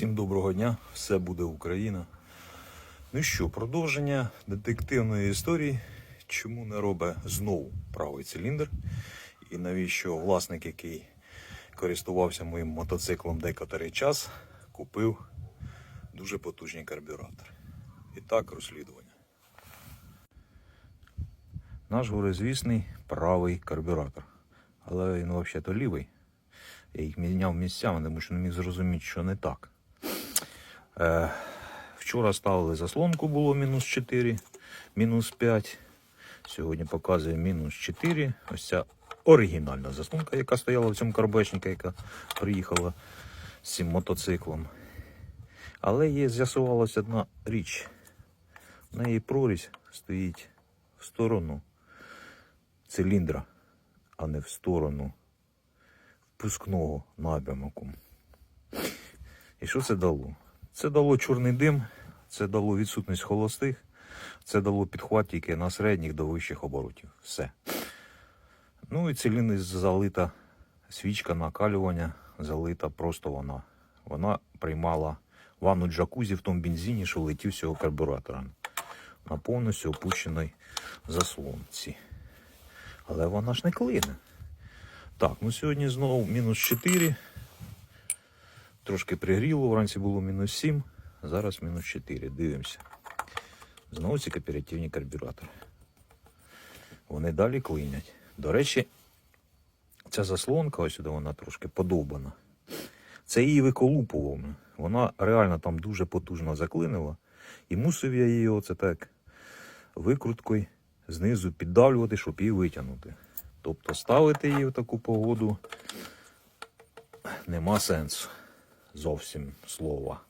Всім доброго дня, все буде Україна. Ну що, продовження детективної історії. Чому не робить знову правий циліндр? І навіщо власник, який користувався моїм мотоциклом декотрий час, купив дуже потужний карбюратор. І так, розслідування. Наш горизвісний правий карбюратор. Але він взагалі-то лівий. Я їх міняв місцями, тому що не міг зрозуміти, що не так. Е, вчора ставили заслонку, було мінус 4, мінус 5. Сьогодні показує мінус 4. Ось ця оригінальна заслонка, яка стояла в цьому карбечнику, яка приїхала з цим мотоциклом. Але є з'ясувалася одна річ. В неї прорізь стоїть в сторону циліндра, а не в сторону впускного напрямку. І що це дало? Це дало чорний дим, це дало відсутність холостих, це дало підхват тільки на середніх до вищих оборотів. Все. Ну і циліндр залита свічка накалювання, залита просто вона. Вона приймала ванну джакузі в тому бензині, що летів цього карбюратора. На повністю опущеної заслонці. Але вона ж не клине. Так, ну сьогодні знову мінус 4. Трошки пригріло, вранці було мінус 7, зараз мінус 4. Дивимося. Знову ці кооперативні карбюратори. Вони далі клинять. До речі, ця заслонка, ось сюди вона трошки подовбана. Це її виколупував. Вона реально там дуже потужно заклинила. І мусив я її оце так викруткою знизу піддавлювати, щоб її витягнути. Тобто ставити її в таку погоду нема сенсу зовсім слова.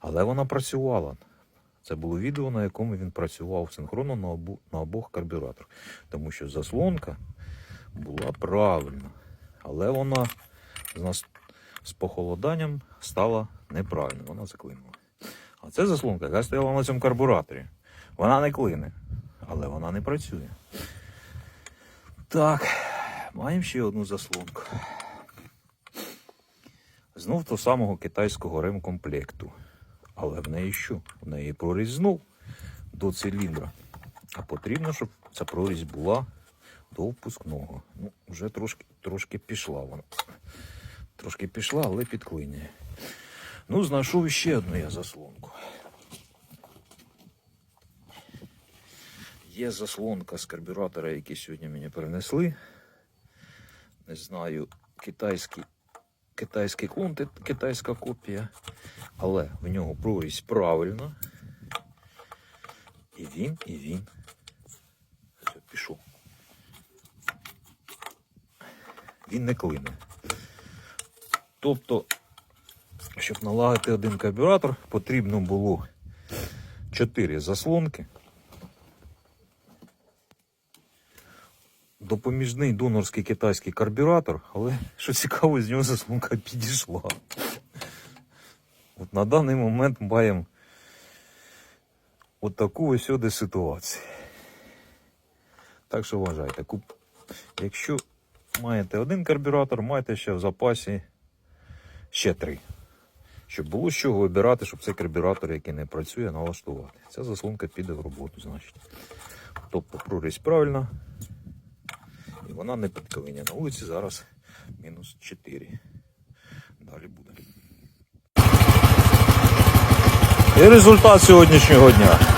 Але вона працювала. Це було відео, на якому він працював синхронно на, обу, на обох карбюраторах. Тому що заслонка була правильна. Але вона з, нас, з похолоданням стала неправильно. Вона заклинула. А це заслонка, яка стояла на цьому карбюраторі. Вона не клине, але вона не працює. Так, маємо ще одну заслонку. Знов того самого китайського ремкомплекту. Але в неї що? В неї прорізь знов до циліндра. А потрібно, щоб ця прорізь була до впускного. Ну, вже трошки, трошки пішла вона. Трошки пішла, але підклинює. Ну, знайшов ще одну я заслонку. Є заслонка з карбюратора, який сьогодні мені принесли. Не знаю, китайський, китайський клон, китайська копія. Але в нього прорізь правильна. І він, і він. Пішов. Він не клине. Тобто, щоб налагодити один карбюратор, потрібно було 4 заслонки. Допоміжний донорський китайський карбюратор, але що цікаво, з нього заслонка підійшла. От на даний момент маємо от таку ось сюди ситуацію. Так що вважайте, куп... якщо маєте один карбюратор, маєте ще в запасі ще три. Щоб було з чого вибирати, щоб цей карбюратор, який не працює, налаштувати. Ця заслонка піде в роботу, значить. Тобто прорізь правильна, і вона не підклиня. На вулиці зараз мінус 4. Далі буде. І результат сьогоднішнього дня.